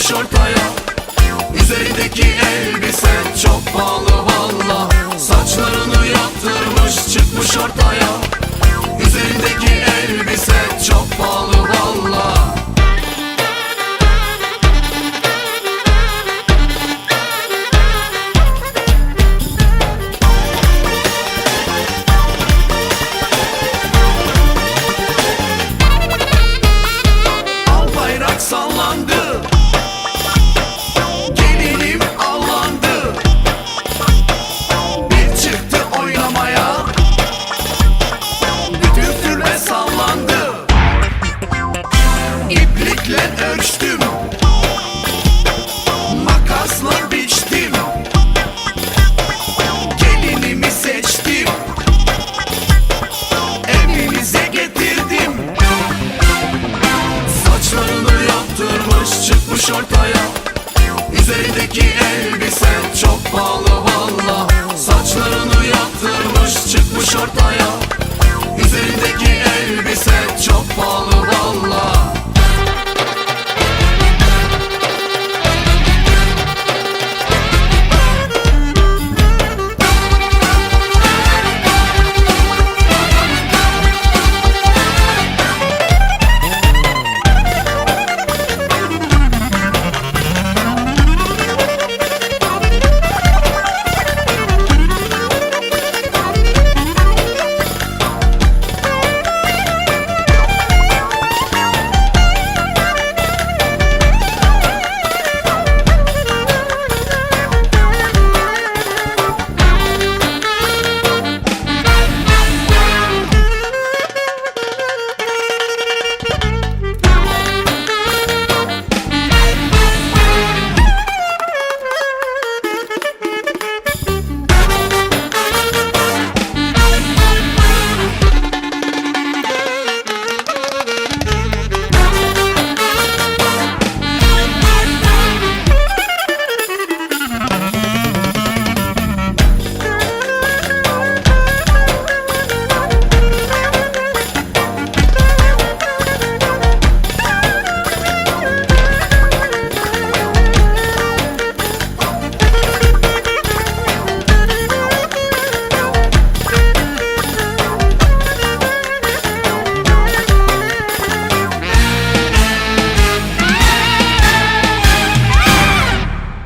Tutmuş ortaya. Üzerindeki elbise çok pahalı valla. Saçlar geçtim Makasla biçtim. Gelinimi seçtim. Evinize getirdim. Saçlarını yaptırmış çıkmış ortaya. Üzerindeki el